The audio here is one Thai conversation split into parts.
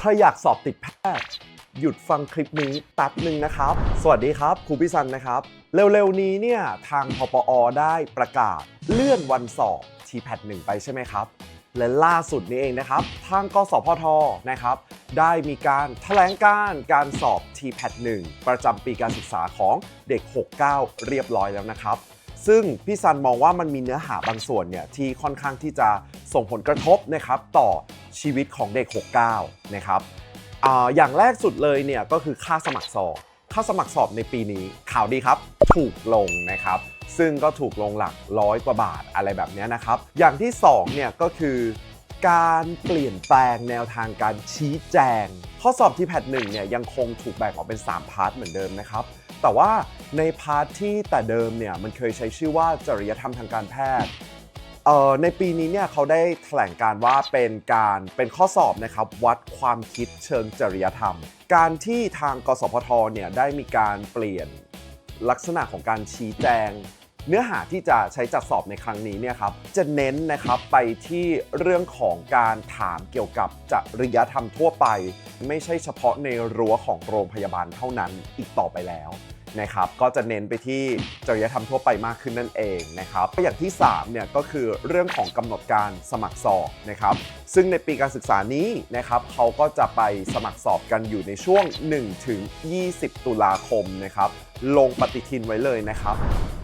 ถ้าอยากสอบติดแพทย์หยุดฟังคลิปนี้แป๊บหนึ่งนะครับ สวัสดีครับครูพิซันนะครับ เร็วๆนี้เนี่ยทางพปอได้ประกาศเลื่อนวันสอบ t p a t 1ไปใช่ไหมครับ และล่าสุดนี้เองนะครับ ทางกสพทนะครับ ได้มีการแถลงการการสอบ t p a t 1 ประจำปีการศึกษาของเด็ก 69 เรียบร้อยแล้วนะครับซึ่งพี่ซันมองว่ามันมีเนื้อหาบางส่วนเนี่ยที่ค่อนข้างที่จะ ส่งผลกระทบนะครับต่อชีวิตของเด็ก 69 นะครับออย่างแรกสุดเลยเนี่ยก็คือค่าสมัครสอบค่าสมัครสอบในปีนี้ข่าวดีครับ ถูกลงนะครับ ซึ่งก็ถูกลงหลักร้อยกว่าบาทอะไรแบบนี้นะครับ อย่างที่2เนี่ยก็คือการเปลี่ยนแปลงแนวทางการชี้แจง ข้อสอบที่แพทหนึ่งเนี่ยยังคงถูกแบ่งออกเป็น 3 พาร์ทเหมือนเดิมนะครับ แต่ว่าในพาร์ทที่แต่เดิมเนี่ยมันเคยใช้ชื่อว่าจริยธรรมทางการแพทย์ เอ่อในปีนี้เนี่ยเขาได้แถลงการว่าเป็นการเป็นข้อสอบนะครับวัดความคิดเชิงจริยธรรม การที่ทางกสพทเนี่ยได้มีการเปลี่ยนลักษณะของการชี้แจง เนื้อหาที่จะใช้จัดสอบในครั้งนี้เนี่ยครับจะเน้นนะครับไปที่เรื่องของการถามเกี่ยวกับจริยธรรมทั่วไป ไม่ใช่เฉพาะในรั้วของโรงพยาบาลเท่านั้นอีกต่อไปแล้ว นะครับก็จะเน้นไปที่จริยธรรมทั่วไปมากขึ้นนั่นเองนะครับอย่างที่3เนี่ยก็คือเรื่องของกำหนดการสมัครสอบนะครับซึ่งในปีการศึกษานี้นะครับเขาก็จะไปสมัครสอบกันอยู่ในช่วง1ถึง20 ตุลาคมนะครับลงปฏิทินไว้เลยนะครับ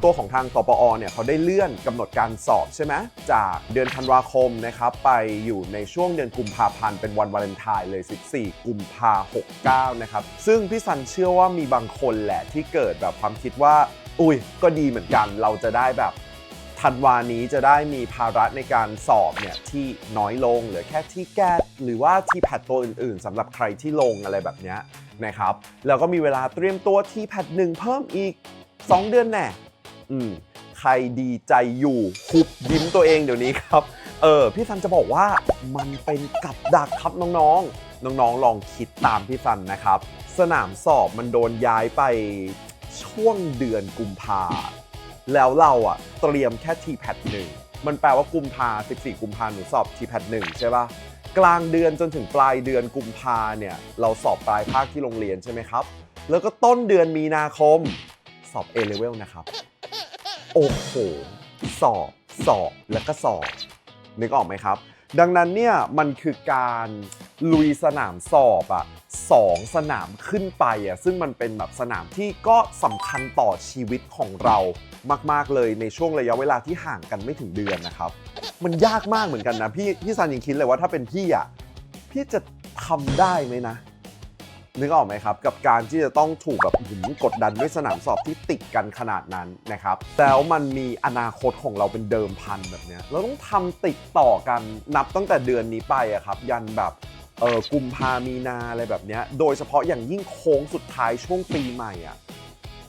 ตัวของทางตปอเนี่ยเขาได้เลื่อนกำหนดการสอบใช่ไหมจากเดือนธันวาคมนะครับไปอยู่ในช่วงเดือนกุมภาพันธ์เป็นวันวาเลนไทน์เลย 14 กุมภา69 นะครับ ซึ่งพี่ซันเชื่อว่ามีบางคนแหละที่เเกิดแบบความคิดว่า อุ้ยก็ดีเหมือนกัน เราจะได้แบบธันวานี้จะได้มีภาระในการสอบเนี่ยที่น้อยลงเหลือแค่ที่แก้หรือว่าที่แพทตัวอื่น ๆสำหรับใครที่ลงอะไรแบบเนี้ยนะครับ แล้วก็มีเวลาเตรียมตัวที่แพทหนึ่งเพิ่มอีก 2 เดือนแน่อืมใครดีใจอยู่คุบยิ้มตัวเองเดี๋ยวนี้ครับ เออพี่ซันจะบอกว่ามันเป็นกับดักครับน้อง ๆ น้องๆ ลองคิดตามพี่ซันนะครับ สนามสอบมันโดนย้ายไปช่วงเดือนกุมภาแล้วเราอะเตรียมแค่ t p a t 1มันแปลว่ากุมภา14 กุมภาหนูสอบ t p a t 1ใช่ปะกลางเดือนจนถึงปลายเดือนกุมภาเนี่ยเราสอบปลายภาคที่โรงเรียนใช่ไหมครับ แล้วก็ต้นเดือนมีนาคมสอบ A level นะครับ โอ้โห สอบ สอบ แล้วก็สอบ นึกออกไหมครับ ดังนั้นเนี่ยมันคือการ ลุยสนามสอบอะสองสนามขึ้นไปอะซึ่งมันเป็นแบบสนามที่ก็สำคัญต่อชีวิตของเรามาก ๆ เลยในช่วงระยะเวลาที่ห่างกันไม่ถึงเดือนนะครับ มันยากมากเหมือนกันนะ พี่พี่ซันยังคิดเลยว่าถ้าเป็นพี่อะพี่จะทำได้ไหมนะนึกออกไหมครับ กับการที่จะต้องถูกแบบหืมกดดันด้วยสนามสอบที่ติดกันขนาดนั้นนะครับแล้วมันมีอนาคตของเราเป็นเดิมพันแบบเนี้ยเราต้องทำติดต่อกันนับตั้งแต่เดือนนี้ไปอะครับ ยันแบบ เออกุมภามีนาอะไรแบบเนี้ยโดยเฉพาะอย่างยิ่งโค้งสุดท้ายช่วงปีใหม่อะ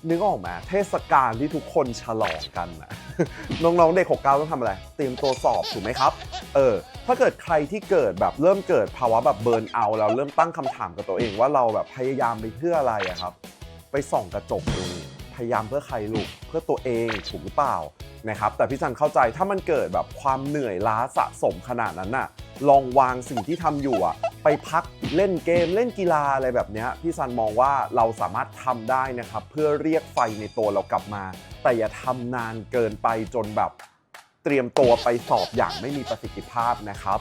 นึกออกไหมเทศกาลที่ทุกคนฉลองกันอะน้องๆเด็ก 69 ต้องทำอะไร เตรียมตัวสอบถูกไหมครับ เออ ถ้าเกิดใครที่เกิดแบบเริ่มเกิดภาวะแบบเบิร์นเอาแล้วเริ่มตั้งคำถามกับตัวเองว่าเราแบบพยายามไปเพื่ออะไรอะครับ ไปส่องกระจกดูพยายามเพื่อใครลูกเพื่อตัวเองถูกหรือเปล่านะครับ แต่พี่จันเข้าใจถ้ามันเกิดแบบความเหนื่อยล้าสะสมขนาดนั้นน่ะ ลองวางสิ่งที่ทำอยู่อะ ไปพักเล่นเกมเล่นกีฬาอะไรแบบนี้พี่ซันมองว่าเราสามารถทำได้นะครับ เพื่อเรียกไฟในตัวเรากลับมา แต่อย่าทำนานเกินไปจนแบบเตรียมตัวไปสอบอย่างไม่มีประสิทธิภาพนะครับ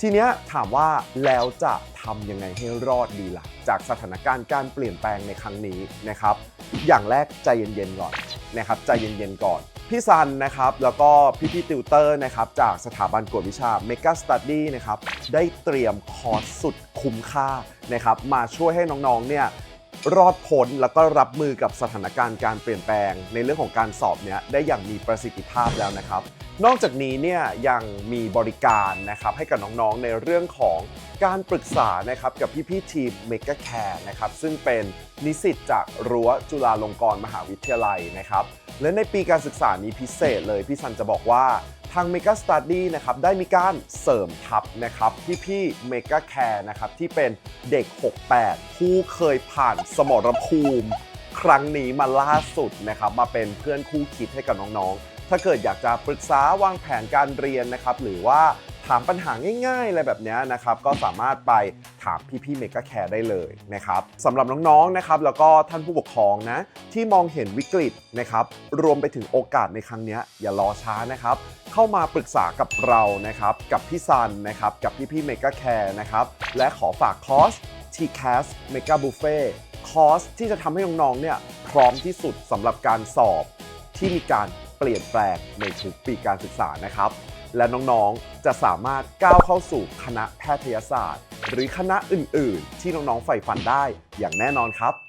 ทีเนี้ยถามว่าแล้วจะทำยังไงให้รอดดีล่ะ จากสถานการณ์การเปลี่ยนแปลงในครั้งนี้นะครับ อย่างแรกใจเย็นๆก่อนนะครับ ใจเย็นๆก่อน พี่ซันนะครับแล้วก็พี่ๆติวเตอร์นะครับจากสถาบันกวดวิชา Mega Study นะครับได้เตรียมคอร์สสุดคุ้มค่านะครับมาช่วยให้น้องๆเนี่ยรอดพ้นแล้วก็รับมือกับสถานการณ์การเปลี่ยนแปลง ในเรื่องของการสอบเนี้ยได้อย่างมีประสิทธิภาพแล้วนะครับ นอกจากนี้เนี่ยยังมีบริการนะครับให้กับน้องๆในเรื่องของการปรึกษานะครับกับพี่ๆทีม Mega Care นะครับซึ่งเป็นนิสิตจากรั้วจุฬาลงกรณ์มหาวิทยาลัยนะครับ และในปีการศึกษานี้พิเศษเลยพี่ซันจะบอกว่าทาง Mega Study นะครับได้มีการเสริมทัพนะครับพี่ๆ Mega Care นะครับที่เป็นเด็ก 68 ผู้เคยผ่านสมรภูมิ ครั้งนี้มาล่าสุดนะครับมาเป็นเพื่อนคู่คิดให้กับน้องๆ ถ้าเกิดอยากจะปรึกษาวางแผนการเรียนนะครับหรือว่า ถามปัญหาง่ายๆอะไรแบบนี้นะครับก็สามารถไปถามพี่ๆเมกะแคร์ได้เลยนะครับสำหรับน้องๆนะครับแล้วก็ท่านผู้ปกครองนะที่มองเห็นวิกฤตนะครับรวมไปถึงโอกาสในครั้งนี้อย่ารอช้านะครับเข้ามาปรึกษากับเรานะครับกับพี่ซันนะครับกับพี่ๆเมกะแคร์นะครับและขอฝากคอร์ส TCAS Mega Buffet คอร์สที่จะทำให้น้องๆเนี่ยพร้อมที่สุดสำหรับการสอบที่มีการเปลี่ยนแปลงในทุกปีการศึกษานะครับ และน้องๆ จะสามารถก้าวเข้าสู่คณะแพทยศาสตร์ หรือคณะอื่นๆ ที่น้องๆใฝ่ฝันได้อย่างแน่นอนครับ